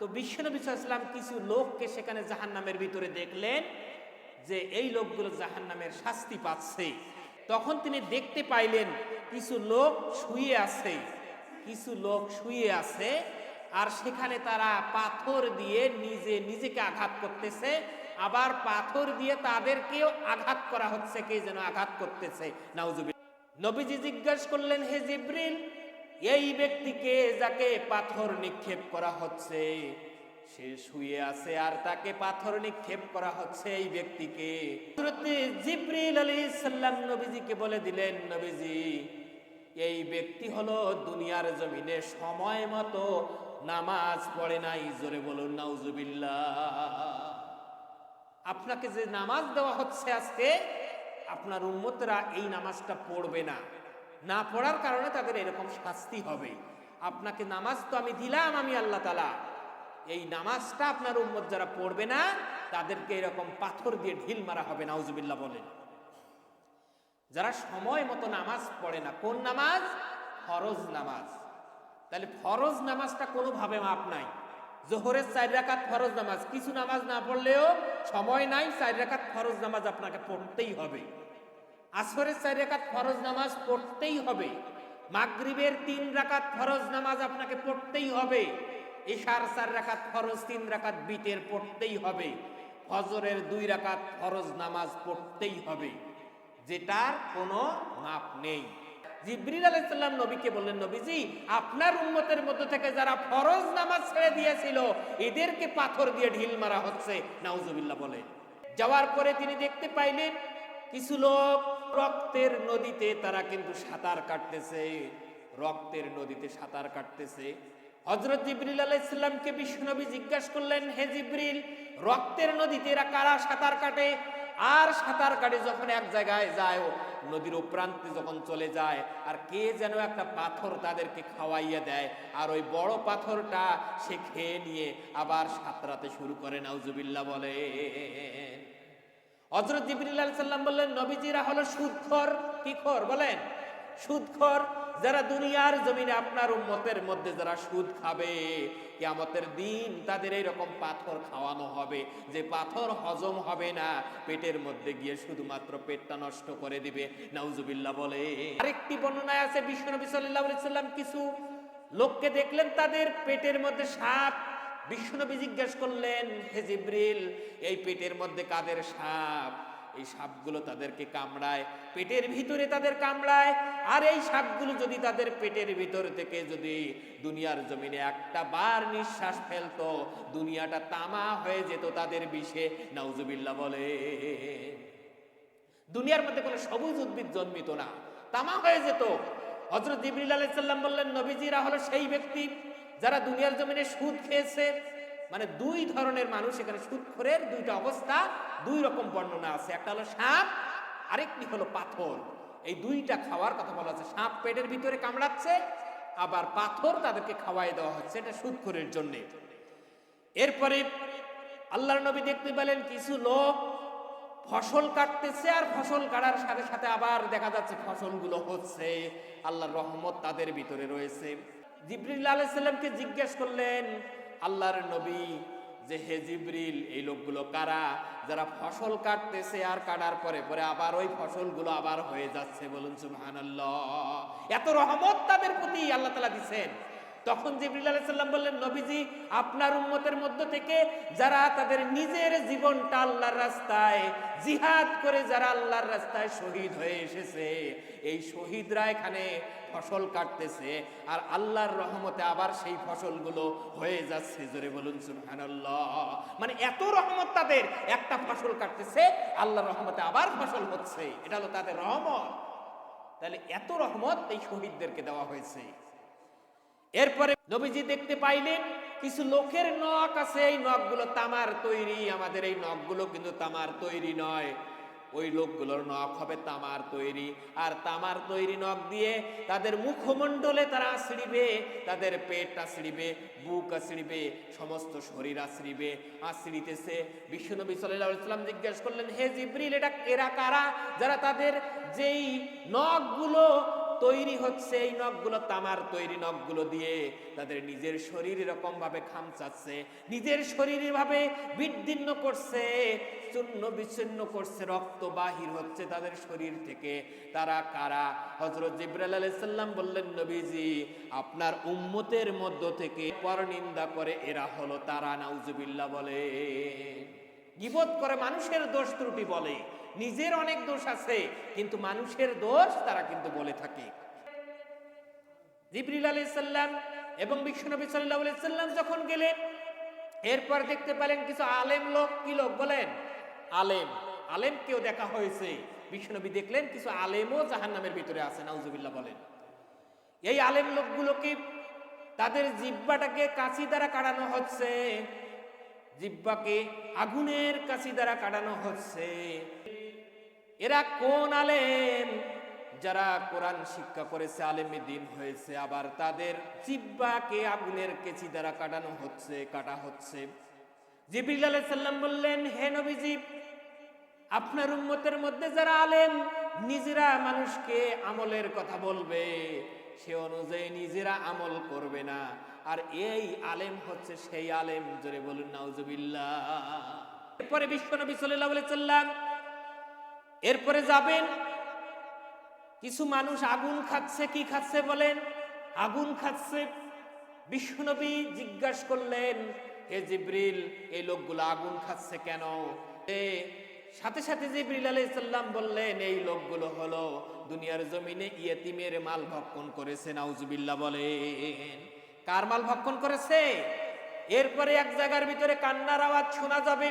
তো বিশ্বনবী ইসলাম কিছু লোককে সেখানে জাহান্নামের ভিতরে দেখলেন যে এই লোকগুলো জাহান্নামের শাস্তি পাচ্ছে। তখন তিনি দেখতে পাইলেন কিছু লোক শুয়ে আছে, কিছু লোক শুয়ে আছে, আর সেখানে তারা পাথর দিয়ে নিজে নিজেকে আঘাত করতেছে, আবার পাথর দিয়ে তাদেরকেও আঘাত করা হচ্ছে, কে যেন আঘাত করতেছে। নবীজি জিজ্ঞাসা করলেন, হে জিব্রিল এই ব্যক্তিকে যাকে পাথর নিক্ষেপ করা হচ্ছে, সে শুয়ে আছে আর তাকে পাথর নিক্ষেপ করা হচ্ছে এই ব্যক্তিকে। জিব্রিল আলাইহিস সালাম নবীজিকে বলে দিলেন, নবীজি, এই ব্যক্তি হলো দুনিয়ার জমিনে সময় মতো নামাজ পড়ে নাই, জোরে বলুন, নাউজুবিল্লাহ। আপনাকে যে নামাজ দেওয়া হচ্ছে আজকে, আপনার উম্মতরা এই নামাজটা পড়বে না। না পড়ার কারণে তাদের এরকম শাস্তি হবে। আপনাকে নামাজ তো আমি দিলাম আমি আল্লাহ তালা এই নামাজটা আপনার উম্মত যারা পড়বে না, তাদেরকে এরকম পাথর দিয়ে ঢিল মারা হবে, নাউজুবিল্লাহ বলেন। যারা সময় মতো নামাজ পড়ে না, কোন নামাজ? ফরজ নামাজ। তাহলে ফরজ নামাজটা কোনোভাবে মাপ নাই। জোহরের চার রাকাত ফরজ নামাজ। কিছু নামাজ না পড়লেও সময় নাই, চার রাকাত ফরজ নামাজ আপনাকে পড়তেই হবে। আসরের চার রাকাত ফরজ নামাজ পড়তেই হবে। মাগরিবের তিন রাকাত ফরজ নামাজ আপনাকে পড়তেই হবে। এশার চার রাকাত ফরজ, তিন রাকাত বিতের পড়তেই হবে। ফজরের দুই রাকাত ফরজ নামাজ পড়তেই হবে। যেটার কোনো মাপ নেই। জিব্রিল আলাইসাল্লাম নবীকে বললেন, নবীজি, আপনার উন্মতের মধ্য থেকে যারা ফরজ নামাজ ছেড়ে দিয়েছিল, এদেরকে পাথর দিয়ে ঢিল মারা হচ্ছে। নাউজুবিল্লাহ বলে। যাওয়ার পরে তিনি দেখতে পাইলেন, কিছু লোক রক্তের নদীতে তারা কিন্তু সাঁতার কাটতেছে, রক্তের নদীতে সাঁতার কাটতেছে। হজরত জিবরিল আলাইসাল্লামকে বিষ্ণুনবী জিজ্ঞাসা করলেন, হে জিবরিল, রক্তের নদীতে এরা কারা সাঁতার কাটে? আর সাঁতার কাটে যখন এক জায়গায় যায়, নদীর প্রান্তে যখন চলে যায়, আর কে যেন একটা পাথর তাদেরকে খাওয়াইয়া দেয়, আর ওই বড় পাথরটা সে খেয়ে নিয়ে আবার সাঁতরাতে শুরু করে, নাউজুবিল্লাহ বলে হজরত জিবরিল সাল্লাম বললেন, নবীজিরা হলো সুদখোর। কি খোর বলেন? সুদখোর, যারা দুনিয়ার জমিনে আপনার উম্মতের মধ্যে যারা সুদ খাবে, কিয়ামতের দিন তাদের এইরকম পাথর খাওয়ানো হবে। যে পাথর হজম হবে না, পেটের মধ্যে গিয়ে শুধুমাত্র পেটটা নষ্ট করে দিবে। নাউজুবিল্লাহ বলে। আরেকটি বর্ণনায় আছে বিশ্বনবী সাল্লাল্লাহু আলাইহি সাল্লাম কিছু লোককে দেখলেন, তাদের পেটের মধ্যে সাপ বিষ্ণুনবী জিজ্ঞেস করলেন, হে জিব্রিল, এই পেটের মধ্যে কাদের সাপ? এই সাপগুলো তাদেরকে কামড়ায়, পেটের ভিতরে তাদের কামড়ায়? আর এই সাপগুলো যদি তাদের পেটের ভিতর থেকে যদি দুনিয়ার জমিনে একটা বার নিঃশ্বাস ফেলতো, দুনিয়াটা তামা হয়ে যেত তাদের বিষে। নাউজুবিল্লাহ বলে, দুনিয়ার মধ্যে কোনো সবুজ উদ্ভিদ জন্মিত না, তামা হয়ে যেত। হজরত জিবরিল আলাইহিস সাল্লাম বললেন, নবীজিরা হলো সেই ব্যক্তি যারা দুনিয়ার জমিনে সুদ খেয়েছে মানে দুই ধরনের মানুষ এখানে সুদখোরের দুইটা অবস্থা, দুই রকম বর্ণনা আছে। একটা হলো সাপ, আরেকটি হলো পাথর। এই দুইটা খাওয়ার কথা বলা আছে। সাপ পেটের ভিতরে কামড়াচ্ছে, আবার পাথর তাদেরকে খাওয়াই দেওয়া হচ্ছে। এটা সুদখোরের জন্য। এরপরে আল্লাহর নবী দেখতে পেলেন কিছু লোক ফসল কাটতেছে আর ফসল কাটার সাথে সাথে আবার দেখা যাচ্ছে ফসলগুলো হচ্ছে। আল্লাহর রহমত তাদের ভিতরে রয়েছে। জিবরিল আলাইসাল্লামকে জিজ্ঞেস করলেন, আল্লাহর নবী, যে হে জিবরিল, এই লোকগুলো কারা? যারা ফসল কাটতেছে আর কাটার পরে পরে আবার ওই ফসলগুলো আবার হয়ে যাচ্ছে। বলুন, সুবহানাল্লাহ। এত রহমত তাদের প্রতি আল্লাহ তালা দিছেন। তখন জিবরিল আলাইসাল্লাম বললেন, নবীজি, আপনার উম্মতের মধ্য থেকে যারা তাদের নিজের জীবনটা আল্লাহর রাস্তায়, জিহাদ করে যারা আল্লাহর রাস্তায় শহীদ হয়ে এসেছে, এই শহীদরা এখানে ফসল কাটতেছে আর আল্লাহর রহমতে আবার সেই ফসলগুলো হয়ে যাচ্ছে। জোরে বলুন, সুবহানাল্লাহ। মানে এত রহমত তাদের, একটা ফসল কাটতেছে, আল্লাহর রহমতে আবার ফসল হচ্ছে। এটা হলো তাদের রহমত। তাহলে এত রহমত এই শহীদদেরকে দেওয়া হয়েছে। এরপরে নবীজি দেখতে পাইলেন, কিছু লোকের নখ আছে, এই নখগুলো তামার তৈরি। আমাদের এই নখগুলো কিন্তু তামার তৈরি নয়। ওই লোকগুলোর নখ হবে তামার তৈরি। আর তামার তৈরি নখ দিয়ে তাদের মুখমণ্ডলে তারা আশ্রিবে তাদের পেট আশ্রিবে বুক আশ্রিবে সমস্ত শরীর আশ্রিবে আশ্রিতেছে বিশ্বনবী সাল্লাম জিজ্ঞেস করলেন, হে জিব্রিল, এটা এরা কারা? যারা তাদের যেই নখগুলো তৈরি হচ্ছে এই নখগুলো, তামার তৈরি নখগুলো দিয়ে তাদের নিজের শরীর এরকম ভাবে খামচাচ্ছে, নিজের শরীর ভাবে বিদীর্ণ করছে চূর্ণ বিচ্ছিন্ন করছে, রক্ত বাহির হচ্ছে তাদের শরীর থেকে। তারা কারা? হজরত জিব্রাইল আলাইহিস সালাম বললেন, নবীজি, আপনার উম্মতের মধ্য থেকে পরনিন্দা করে এরা হলো তারা, নাউজুবিল্লাহ বলে। গিবত করে মানুষের দোষ ত্রুটি বলে। নিজের অনেক দোষ আছে, কিন্তু মানুষের দোষ তারা কিন্তু বলে থাকে। জিবরিল আলি সাল্লাম এবং বিশ্বনবী আলাইহি সাল্লাম যখন গেলেন, এরপর দেখতে পেলেন কিছু আলেম লোক। কি লোক বলেন? আলেম। আলেম কেউ দেখা হয়েছে। বিশ্বনবী দেখলেন কিছু আলেমও জাহান্নামের ভিতরে আছে, নাউজুবিল্লাহ বলেন। এই আলেম লোকগুলোকে তাদের জিব্বাটাকে কাঁচি দ্বারা কাটানো হচ্ছে। জিব্বাকে আগুনের কাঁচি দ্বারা কাটানো হচ্ছে। এরা কোন আলেম? যারা কোরআন শিক্ষা করেছে, আলেমে দিন হয়েছে, আবার তাদের জিব্বাকে আগুনের কেচি দ্বারা কাটানো হচ্ছে, কাটা হচ্ছে। জিবরিল আলাইহিস সাল্লাম বললেন, হে নবীজি, আপনার উম্মতের মধ্যে যারা আলেম, নিজেরা মানুষকে আমলের কথা বলবে। সে অনুযায়ী নিজেরা আমল করবে না। আর এই আলেম হচ্ছে সেই আলেম, জোরে বলুন, নাউজুবিল্লাহ। এরপরে বিশ্বনবী আলাইহি সাল্লাম এরপরে যাবেন। কিছু মানুষ আগুন খাচ্ছে, কি খাচ্ছে বলেন? আগুন খাচ্ছে। বিশ্বনবী জিজ্ঞাসা করলেন, হে জিব্রিল, এই লোকগুলো আগুন খাচ্ছে কেন? সাথে সাথে যে আলাইহিস সাল্লাম বললেন, এই লোকগুলো হলো দুনিয়ার জমিনে ইয়েতিমের মাল ভক্ষণ করেছে, নাউজুবিল্লাহ বলেন। কার মাল ভক্ষণ করেছে? এরপরে এক জায়গার ভিতরে কান্নার আওয়াজ শোনা যাবে।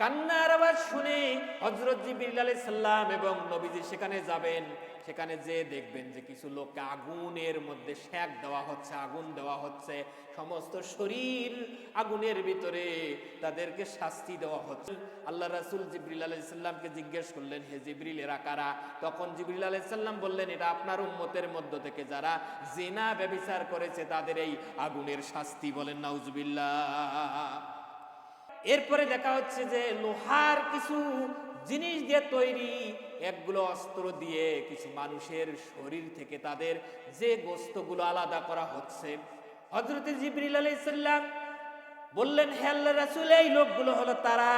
কান্নার আওয়াজ শুনে হজরত জিবির সাল্লাম এবং নবীজি সেখানে যাবেন। সেখানে যে দেখবেন যে কিছু লোককে আগুনের মধ্যে শেক দেওয়া হচ্ছে, আগুন দেওয়া হচ্ছে। সমস্ত শরীর আগুনের ভিতরে তাদেরকে শাস্তি দেওয়া হচ্ছে। আল্লাহ রাসুল জিবরিল আলাইসাল্লামকে জিজ্ঞেস করলেন, হে জিবরিল, এরা কারা? তখন জিবরিল আলাইসাল্লাম বললেন, এটা আপনার উম্মতের মধ্য থেকে যারা জেনা ব্যবিচার করেছে, তাদের এই আগুনের শাস্তি বলেন, নাউজুবিল্লাহ। এরপরে দেখা হচ্ছে যে লোহার কিছু জিনিস দিয়ে তৈরি, একগুলো অস্ত্র দিয়ে কিছু মানুষের শরীর থেকে তাদের যে গোস্তগুলো আলাদা করা হচ্ছে। হজরত জিবরিল আলাইসাল্লাম বললেন, হে আল্লাহ রাসূল, এই লোকগুলো হলো তারা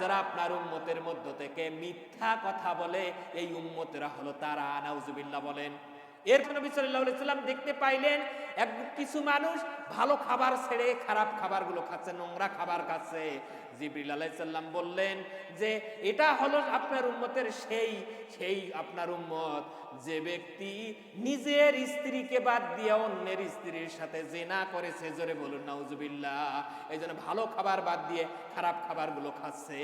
যারা আপনার উম্মতের মধ্য থেকে মিথ্যা কথা বলে, এই উম্মতেরা হলো তারা। নাউজুবিল্লাহ বলেন। এর নবী আলাইহি সাল্লাম দেখতে পাইলেন, এক কিছু মানুষ ভালো খাবার ছেড়ে খারাপ খাবারগুলো খাচ্ছে, নোংরা খাবার খাচ্ছে। জিবরিল আলাইহিস সাল্লাম বললেন যে, এটা হলো আপনার উম্মতের সেই সেই আপনার উম্মত। যে ব্যক্তি নিজের স্ত্রীকে বাদ দিয়ে অন্যের স্ত্রীর সাথে জেনা করেছে, জোরে বলুন, নাউজুবিল্লাহ। এই ভালো খাবার বাদ দিয়ে খারাপ খাবারগুলো খাচ্ছে।